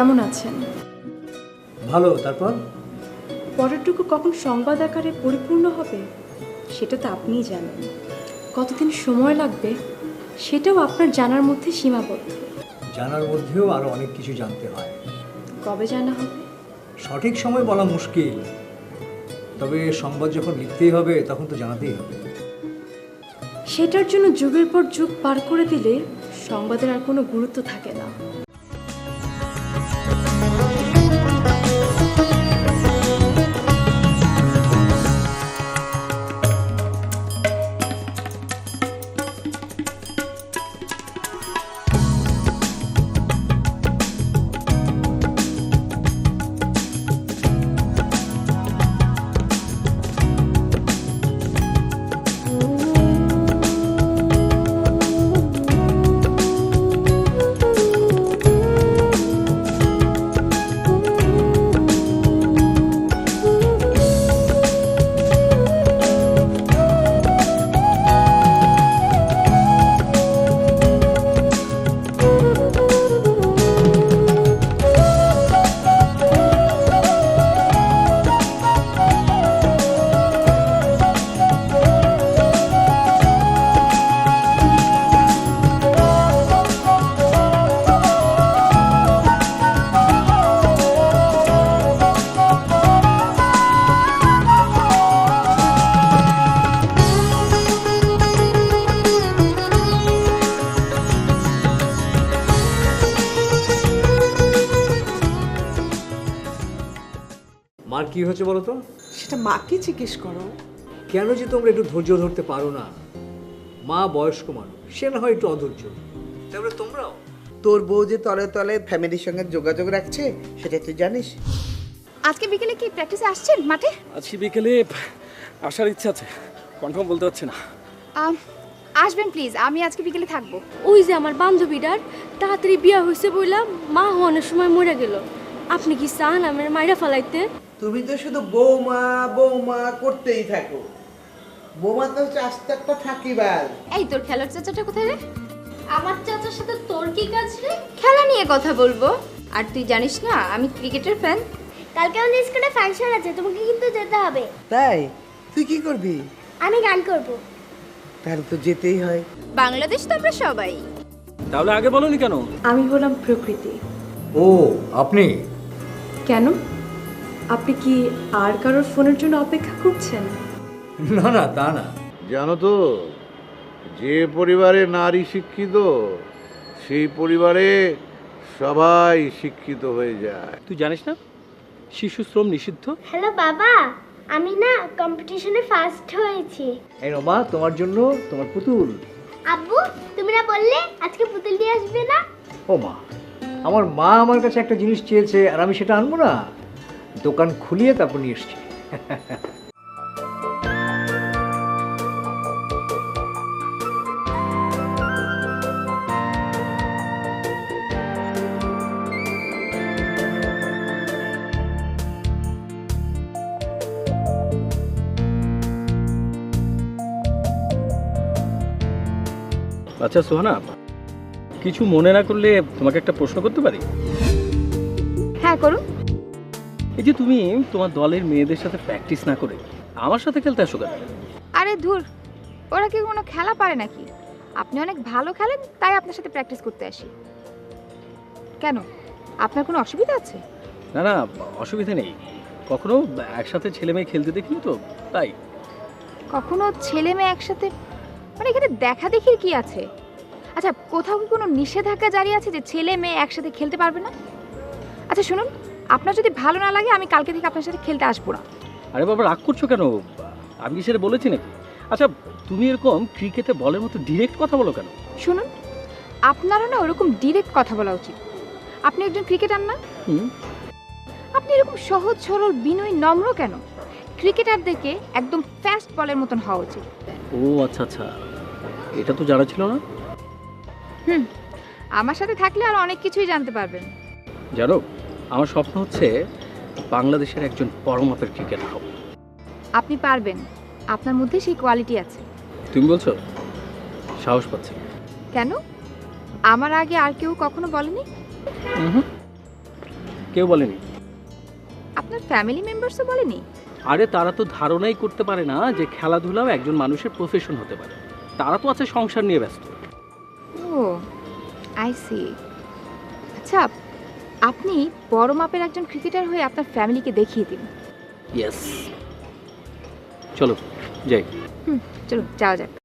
কেমন আছেন? ভালো তারপর? পরেরটুকু কখন সংবাদ আকারে পরিপূর্ণ হবে সেটা তো আপনিই জানেন। কতদিন সময় লাগবে সেটাও আপনার জানার মধ্যে সীমাবদ্ধ। জানার মধ্যেও আরও অনেক কিছু জানতে হয়। কবে জানা হবে? সঠিক সময় বলা মুশকিল। তবে সংবাদ যখন লিখতেই হবে তখন তো জানাতেই হবে। সেটার জন্য যুগের পর যুগ পার করে দিলে সংবাদের আর কোনো গুরুত্ব থাকে না। হয়েছে বলো তো? সেটা মাকে জিজ্ঞেস করো। কেন যে তোমরা একটু ধৈর্য ধরতে পারো না? মা বয়স্ক মানুষ সে না হয় একটু অধৈর্য। তারপরে তোমরাও? তোর বউ যে তলে তলে ফ্যামিলির সঙ্গে যোগাযোগ রাখছে সেটা তুই জানিস? আজকে বিকেলে কি প্র্যাকটিসে আসছেন মাঠে? আজকে বিকেলে আসার ইচ্ছা আছে কনফার্ম বলতে পারছি না। আসবেন প্লিজ আমি আজকে বিকেলে থাকব। ওই যে আমার বান্ধবীটার তাড়াতাড়ি বিয়া হয়েছে বললাম মা অনেক সময় মরে গেল। আপনি কি চান আমার মাইরা ফালাইতে? তুমি তো শুধু বৌমা বৌমা করতেই থাকো। বৌমা তো হচ্ছে আস্তে একটা থাকিবার। এই তোর খেলার চাচাটা কোথায় রে? আমার চাচার সাথে তোর কি কাজ রে? খেলা নিয়ে কথা বলব। আর তুই জানিস না আমি ক্রিকেটের ফ্যান কালকে আমাদের স্কুলে ফাংশন আছে তোমাকে কিন্তু যেতে হবে। তাই? তুই কি করবি? আমি গান করব। তাহলে তো যেতেই হয়। বাংলাদেশ তো আমরা সবাই। তাহলে আগে বলনি কেন? আমি হলাম প্রকৃতি। ও আপনি? কেন? আপনি কি আর কারোর ফোনের জন্য অপেক্ষা করছেন? না না তা না। জানো তো যে পরিবারে নারী শিক্ষিত সেই পরিবারে সবাই শিক্ষিত হয়ে যায়। তুই জানিস না শিশু শ্রম নিষিদ্ধ? হ্যালো বাবা আমি না কম্পিটিশনে ফার্স্ট হয়েছি। এই রমা তোমার জন্য তোমার পুতুল। আব্বু তুমি না বললে আজকে পুতুল দিয়ে আসবে না? ও মা আমার মা আমার কাছে একটা জিনিস চেয়েছে আর আমি সেটা আনব না। দোকান খুলিয়ে তারপর নিয়ে এসছি। আচ্ছা সোহানা কিছু মনে না করলে তোমাকে একটা প্রশ্ন করতে পারি? হ্যাঁ করুন। এই যে তুমি তোমার দলের মেয়েদের সাথে প্র্যাকটিস না করে আমার সাথে খেলতে আসো কেন? আরে ধুর ওরা কি কোনো খেলা পারে নাকি? আপনি অনেক ভালো খেলেন তাই আপনার সাথে প্র্যাকটিস করতে আসি। কেন? আপনার কোনো অসুবিধা আছে? না না অসুবিধা নেই। কখনো একসাথে ছেলে মেয়ে খেলতে দেখিনি তো তাই। কখনো ছেলে মেয়ে একসাথে? মানে এখানে দেখা দেখির কি আছে? আচ্ছা কোথাও কি কোনো নিষেধাজ্ঞা জারি আছে যে ছেলে মেয়ে একসাথে খেলতে পারবে না? আচ্ছা শুনুন আপনার যদি ভালো না লাগে আমি কালকে থেকে আপনার সাথে খেলতে আসব না। আরে বাবা রাগ করছ কেন? আমি কি সেটা বলেছি নাকি? আচ্ছা তুমি এরকম ক্রিকেটে বলের মতো ডিরেক্ট কথা বলো কেন? শুনুন আপনারও না ওরকম ডিরেক্ট কথা বলা উচিত। আপনি একজন ক্রিকেটার না? হুম। আপনি এরকম সহজ সরল বিনয় নম্র কেন? ক্রিকেটারদেরকে একদম ফাস্ট বলের মতন হওয়া উচিত। ও আচ্ছা আচ্ছা। এটা তো জানা ছিল না। হুম আমার সাথে থাকলে আর অনেক কিছুই জানতে পারবেন। জানো আমার স্বপ্ন হচ্ছে বাংলাদেশের একজন বড় মাপের ক্রিকেটার হব। আপনি পারবেন। আপনার মধ্যে সেই কোয়ালিটি আছে। তুমি বলছো সাহস পাচ্ছি কেন? আমার আগে আর কেউ কখনো বলেনি? কেউ বলেনি। আপনার ফ্যামিলি মেম্বার্সও বলেনি? আরে তারা তো ধারণাই করতে পারে না যে খেলাধুলাও একজন মানুষের প্রফেশন হতে পারে। তারা তো আছে সংসার নিয়ে ব্যস্ত। ও আই সি আচ্ছা আপনি বড় মাপের একজন ক্রিকেটার হয়ে আপনার ফ্যামিলিকে দেখিয়ে দিন। ইয়েস চলো যাই। হুম চলো যাওয়া যাক।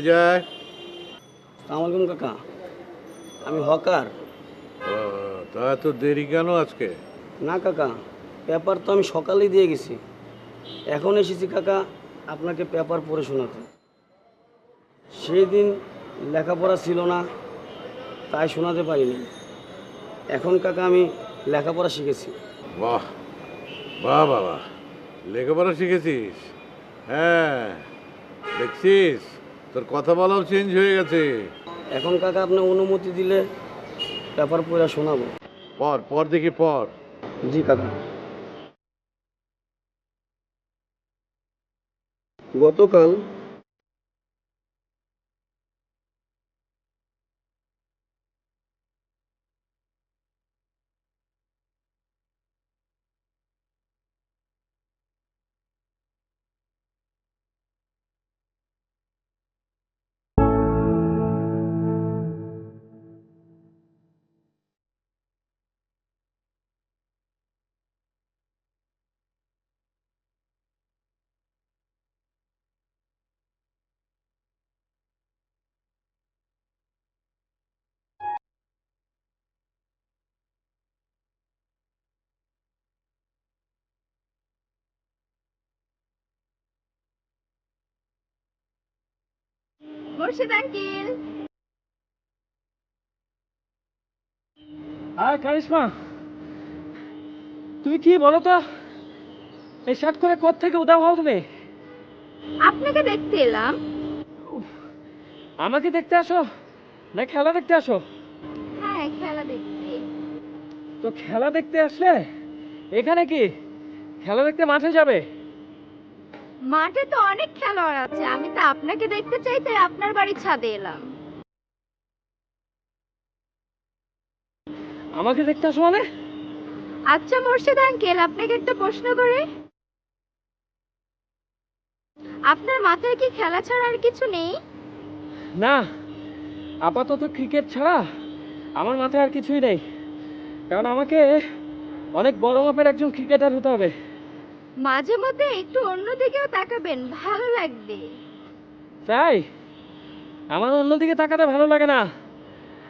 কে যায় কাকা। আমি হকার। তা এত দেরি কেন আজকে? না কাকা পেপার তো আমি সকালেই দিয়ে গেছি। এখন এসেছি কাকা আপনাকে পেপার পড়ে শোনাতে। সেই দিন লেখাপড়া ছিল না তাই শোনাতে পারিনি। এখন কাকা আমি লেখাপড়া শিখেছি। বাহ বাহ বাবা লেখাপড়া শিখেছিস? হ্যাঁ দেখছিস? তোর কথা বলাও চেঞ্জ হয়ে গেছে। এখন কাকা আপনি অনুমতি দিলে ব্যাপার পুরো শোনাবো। পর পর দেখি পর। জি কাকা। গতকাল মুর্শিদ আঙ্কেল। আর কারিশমা তুমি কি বলো তো এই শার্ট করে কোথ থেকে উদাও হও তুমি? আপনাকে দেখতে এলাম। আমাকে দেখতে আসো না খেলা দেখতে আসো? হ্যাঁ খেলা দেখতে। তো খেলা দেখতে আসলে এখানে কি? খেলা দেখতে মাঠে যাবে? মাঠে তো অনেক খেলোয়াড় আছে। আমি তো আপনাকে দেখতে চাই তাই আপনার বাড়ির ছাদে এলাম। আমাকে দেখতে আসো মানে? আচ্ছা মুর্শিদ আঙ্কেল আপনাকে একটা প্রশ্ন করে। আপনার মাথায় কি খেলা ছাড়া আর কিছু নেই? না আপাতত ক্রিকেট ছাড়া আমার মাথায় আর কিছুই নেই। কারণ আমাকে অনেক বড় মাপের একজন ক্রিকেটার হতে হবে। মাঝে মধ্যে একটু অন্যদিকেও তাকাবেন ভালো লাগবে। তাই? আমার অন্যদিকে তাকাতে ভালো লাগে না।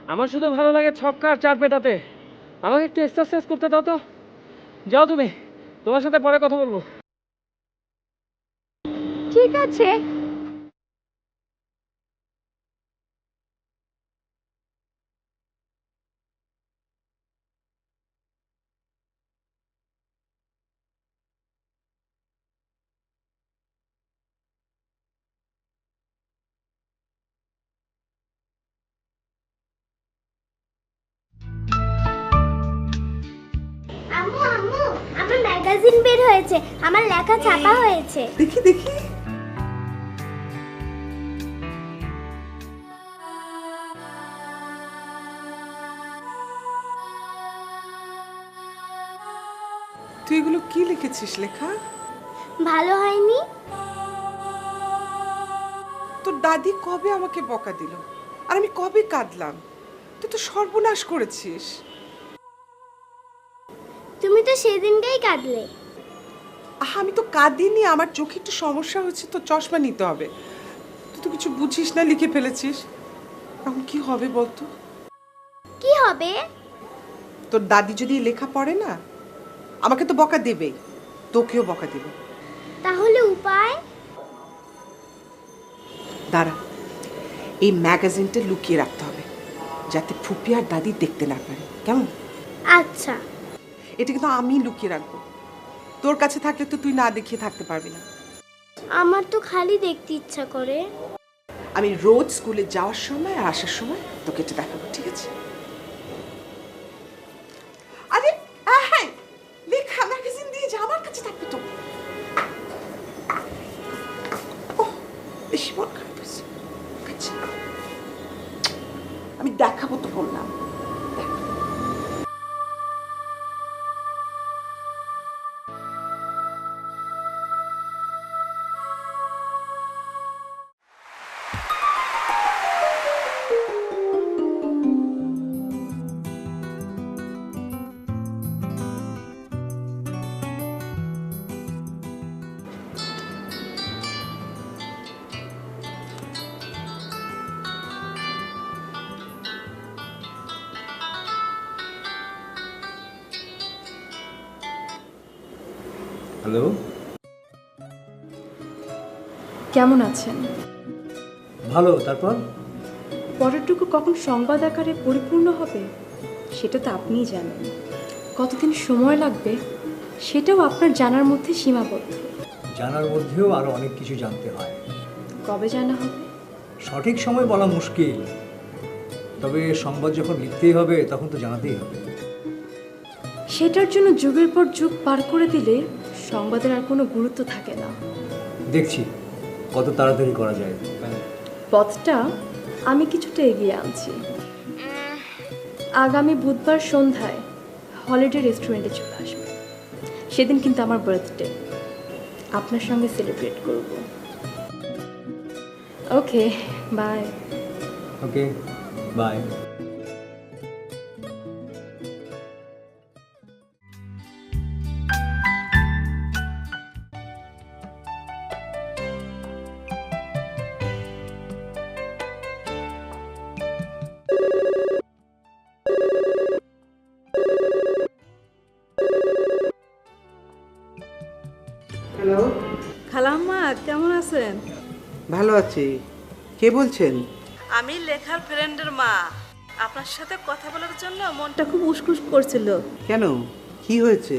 আমার শুধু ভালো লাগে ছক্কার চার পেটাতে। আমাকে একটু এক্সারসাইজ করতে দাও তো। যাও তুমি তোমার সাথে পরে কথা বলব। ঠিক আছে ম্যাগাজিন বের হয়েছে। আমার লেখা ছাপা হয়েছে। দেখি দেখি। তুই এগুলো কি লিখেছিস লেখা? ভালো হয়নি? তোর দাদি কবে আমাকে বকা দিল? আর আমি কবে কাঁদলাম? তুই তো সর্বনাশ করেছিস। তুমি তো সেদিনকেই কাঁদলে। আহা আমি তো কাঁদিনি আমার চোখে একটু সমস্যা হচ্ছে তো চশমা নিতে হবে। তুই তো কিছু বুঝিস না লিখে ফেলেছিস। এখন কি হবে বলতো? কি হবে? তোর দাদি যদি এই লেখা পড়ে না আমাকে তো বকা দেবেই তোকেও বকা দেবে। তাহলে উপায়? দাঁড়া এই ম্যাগাজিনটা লুকিয়ে রাখতে হবে যাতে ফুপি আর দাদি দেখতে না পারে। কেমন? আচ্ছা। এটা কিন্তু আমি লুকিয়ে রাখব। তোর কাছে থাকলে তো তুই না দেখিয়ে থাকতে পারবি না। আমার তো খালি দেখতে ইচ্ছা করে। আমি রোজ স্কুলে যাওয়ার সময় আর আসার সময় তোকে এটা দেখাবো ঠিক আছে? হ্যালো কেমন আছেন? ভালো তারপর? পরেরটুকু কখন সংবাদ আকারে পরিপূর্ণ হবে সেটা তো আপনিই জানেন। কতদিন সময় লাগবে সেটাও আপনার জানার মধ্যে সীমাবদ্ধ। জানার মধ্যেও আরও অনেক কিছু জানতে হয়। কবে জানা হবে? সঠিক সময় বলা মুশকিল। তবে সংবাদ যখন লিখতেই হবে তখন তো জানাতেই হবে। সেটার জন্য যুগের পর যুগ পার করে দিলে সংবাদের আর কোনো গুরুত্ব থাকে না। দেখছি কত তাড়াতাড়ি করা যায়। পথটা আমি কিছুটা এগিয়ে আনছি। আগামী বুধবার সন্ধ্যায় হলিডে রেস্টুরেন্টে চলে আসবে। সেদিন কিন্তু আমার বার্থডে আপনার সঙ্গে সেলিব্রেট করব। Okay bye okay bye hello খালাম্মা কেমন আছেন? ভালো আছি। কে বলছেন? আমি লেখার ফ্রেন্ডের মা। আপনার সাথে কথা বলার জন্য মনটা খুব উসকুস করছিল। কেন? কি হয়েছে?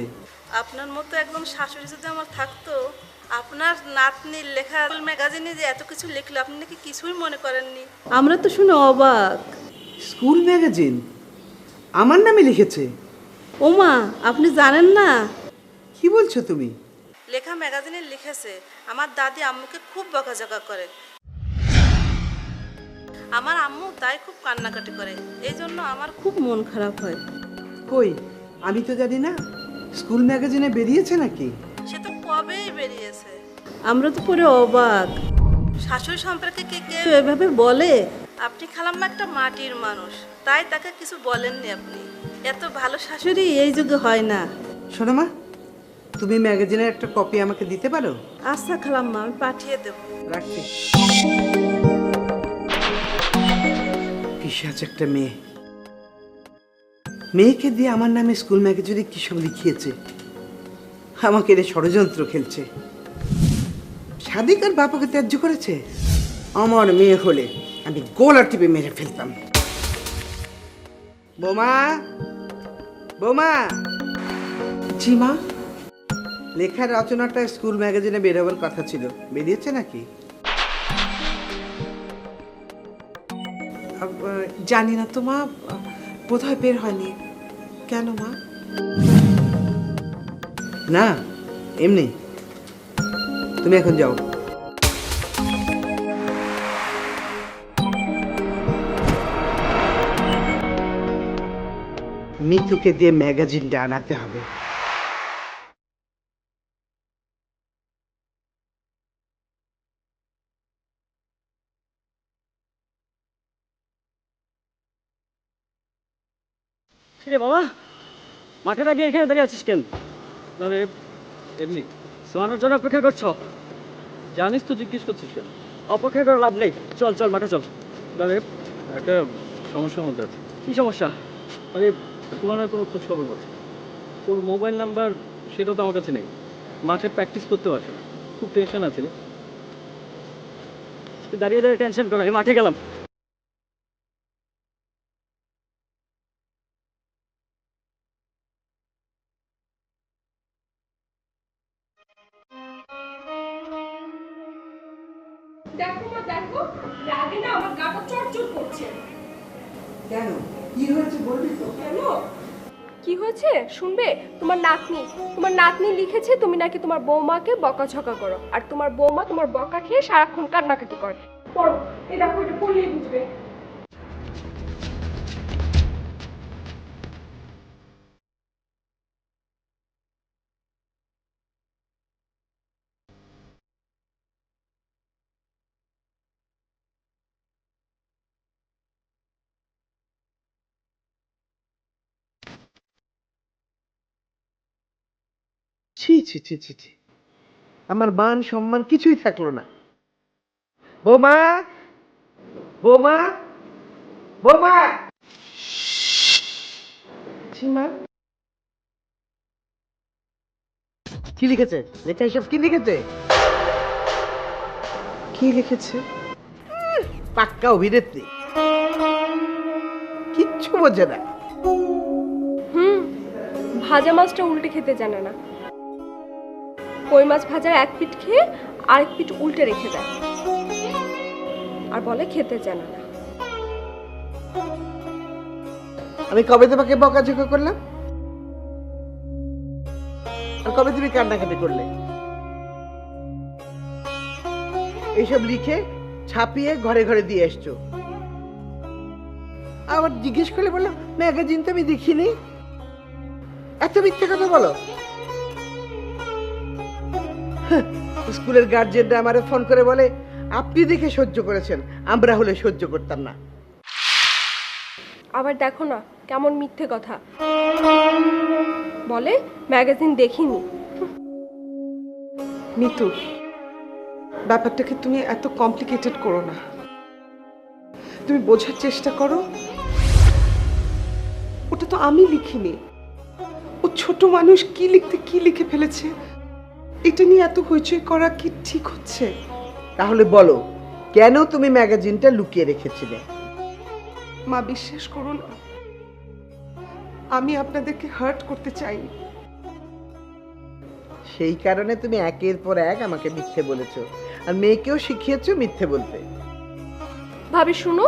আপনার মতো একদম শাশুড়ি যদি আমার থাকতো আপনার নাতনির লেখা ম্যাগাজিনে যে এত কিছু লিখলো আপনি নাকি কিছুই মনে করেননি? আমরা তো শুনে অবাক। স্কুল ম্যাগাজিন আমার নামে লিখেছে? ওমা আপনি জানেন না? কি বলছো তুমি? লেখা ম্যাগাজিনে লিখেছে আমার দাদি আম্মুকে খুব বকাঝকা করে। আমার আম্মু তাই খুব কান্নাকাটি করে এই জন্য আমার খুব মন খারাপ হয়। কই? আমি তো জানি না। স্কুল ম্যাগাজিনে বেরিয়েছে নাকি? সে তো কবেই বেরিয়েছে। আমরা তো পুরো অবাক। শাশুড়ি সম্পর্কে কে কেউ এভাবে বলে? আপনি খালাম্মা একটা মাটির মানুষ তাই তাকে কিছু বলেননি আপনি। এত ভালো শাশুড়ি এই যুগে হয় না। শোনো মা তুমি ম্যাগাজিনের একটা কপি আমাকে দিতে পারো? আচ্ছা খালাম্মা আমি পাঠিয়ে দেবো। রাখছি। পিসাচ একটা মেয়ে? মেয়েকে দিয়ে আমার নামে স্কুল ম্যাগাজিনে কি সব লিখিয়েছে। আমাকে এর ষড়যন্ত্র খেলছে। সাদিকার বাবাকে ত্যায্য করেছে? আমার মেয়ে হলে আমি গোলার টিপে মেরে ফেলতাম। বোমা? বোমা? জি মা? লেখার রচনাটা স্কুল ম্যাগাজিনে বেরোবার কথা ছিল। বেরিয়েছে নাকি? জানি না তো মা, বোধহয় বের হয়নি। কেন মা? না, এমনি। তুমি এখন যাও। মিতুকে দিয়ে ম্যাগাজিনটা আনাতে হবে। রে বাবা? মাঠে দাঁড়িয়ে এখানে দাঁড়িয়ে আছিস কেন? তবে এমনি শোয়ানোর জন্য অপেক্ষা করছ? জানিস তো জিজ্ঞেস করছিস কেন? অপেক্ষা করে লাভ নেই। চল চল মাঠে চল। তবে একটা সমস্যার মধ্যে আছে। কি সমস্যা? মানে তোমার কোনো খোঁজ খবর করছে ওর মোবাইল নাম্বার সেটা তো আমার কাছে নেই। মাঠে প্র্যাকটিস করতেও আসে খুব টেনশন আছে দাঁড়িয়ে দাঁড়িয়ে টেনশন করো আমি মাঠে গেলাম। দেখো মা দেখো রাগে না আমার গাটা চড়চড় করছে। কেন? কি হয়েছে বলবি তো? কেন? কি হয়েছে? শুনবে? তোমার নাতনি তোমার নাতনি লিখেছে তুমি নাকি তোমার বৌমাকে বকাঝকা করো। আর তোমার বৌমা তোমার বকা খেয়ে সারাক্ষণ কান্নাকাটি করে। পড়ো। দেখো এটা পড়লেই বুঝবে। ছি ছি ছি ছি ছি। আমার মান সম্মান কিছুই থাকল না। বৌমা! বৌমা! বৌমা! সীমা কি লিখেছে? লেখা এসব কি লিখেছে? কি লিখেছে? পাক্কা অভিনেত্রী। কিচ্ছু বোঝে না। হুম ভাজা মাছটা উল্টে খেতে জানে না। কই মাছ ভাজার এক পিঠ খেয়ে আরেক পিঠ উল্টে রেখে দেয়। আর বলে খেতে জানে না। আমি কবে তোমাকে বকাঝকা করলাম? আর কবে তুমি কান্নাকাটি করলে? এইসব লিখে ছাপিয়ে ঘরে ঘরে দিয়ে এসছো। আবার জিজ্ঞেস করলে বললাম ম্যাগাজিন তো আমি দেখিনি। এত মিথ্যে কথা বলো। স্কুলের গার্জেনরা আমারে ফোন করে বলে আপনি দেখে সহ্য করেছেন আমরা হলে সহ্য করতাম না। আবার দেখো না কেমন মিথ্যে কথা। বলে ম্যাগাজিন দেখিনি। মিতু ব্যাপারটাকে তুমি এত কমপ্লিকেটেড করো না। তুমি বোঝার চেষ্টা করো। ওটা তো আমি লিখিনি। ও ছোট মানুষ কি লিখতে কি লিখে ফেলেছে? এটা নিয়ে এত হইচই করা কি ঠিক হচ্ছে? তাহলে বলো কেন তুমি ম্যাগাজিনটা লুকিয়ে রেখেছিলে? মা বিশ্বাস করুন আমি আপনাদেরকে হার্ট করতে চাইনি। সেই কারণে তুমি একের পর এক আমাকে মিথ্যে বলেছ। আর মেয়েকেও শিখিয়েছো মিথ্যে বলতে। ভাবি শুনো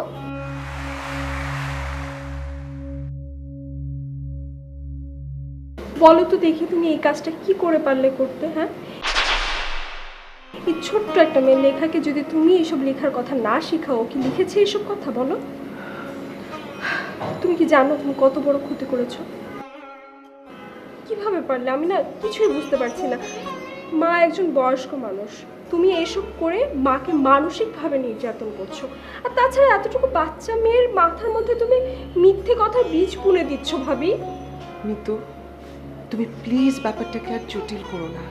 বলো তো দেখি তুমি এই কাজটা কি করে পারলে করতে হ্যাঁ? এই ছোট্ট একটা মেয়ে লেখাকে যদি তুমি এইসব লেখার কথা না শেখাও কি লিখেছে এইসব কথা বলো? তুমি কি জানো তুমি কত বড় ক্ষতি করেছ? কীভাবে পারলে? আমি না কিছুই বুঝতে পারছি না। মা একজন বয়স্ক মানুষ। তুমি এসব করে মাকে মানসিকভাবে নির্যাতন করছ। আর তাছাড়া এতটুকু বাচ্চা মেয়ের মাথার মধ্যে তুমি মিথ্যে কথার বীজ বুনে দিচ্ছ ভাবি। মিতু তুমি প্লিজ ব্যাপারটাকে আর জটিল করো না।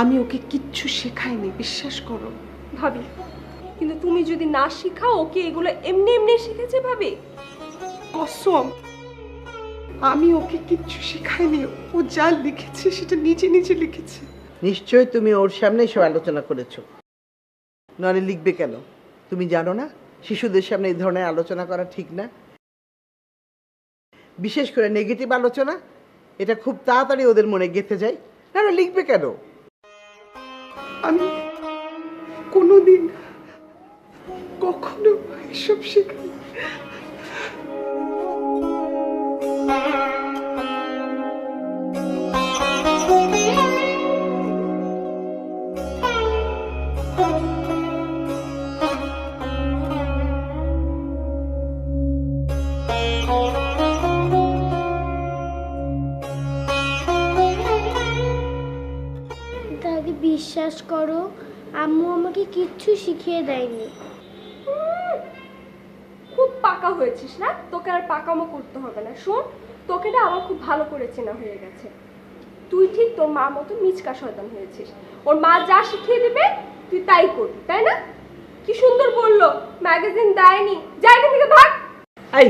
আমি ওকে কিচ্ছু শেখাইনি বিশ্বাস করো। ভাবি কিন্তু তুমি যদি না শেখাও ওকে এগুলো এমনি এমনি শিখেছে ভাবি? কসম আমি ওকে কিচ্ছু শেখাইনি ও যা লিখেছে সেটা নিজে নিজে লিখেছে। নিশ্চয়ই তুমি ওর সামনে সব আলোচনা করেছ। নলে লিখবে কেন? তুমি জানো না? শিশুদের সামনে এই ধরনের আলোচনা করা ঠিক না? বিশেষ করে নেগেটিভ আলোচনা? এটা খুব তাড়াতাড়ি ওদের মনে গেঁথে যায়। না লিখবে কেন? আমি কোনোদিন কখনো এসব শেখাই শিখিয়ে দেয়নি। খুব পাকা হয়েছিস না? তোকে আর পাকামো করতে হবে না। শোন তোকে না আমার খুব ভালো করে চেনা হয়ে গেছে। তুই ঠিক তোর মা মতো মিচকা শয়তান হয়েছিস। ওর মা যা শিখিয়ে দেবে তুই তাই করবি তাই না? কি সুন্দর বলল ম্যাগাজিন দেয়নি। জায়গা থেকে ভাগ। এই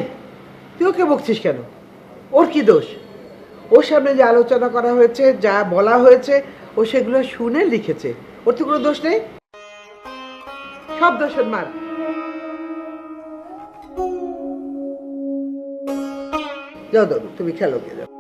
তুই ওকে বকছিস কেন? ওর কি দোষ? ওর সামনে যে আলোচনা করা হয়েছে যা বলা হয়েছে ও সেগুলো শুনে লিখেছে। ওর তো কোনো দোষ নেই? সব দোষের মার। যাও দাদু তুমি খেলো গে যাও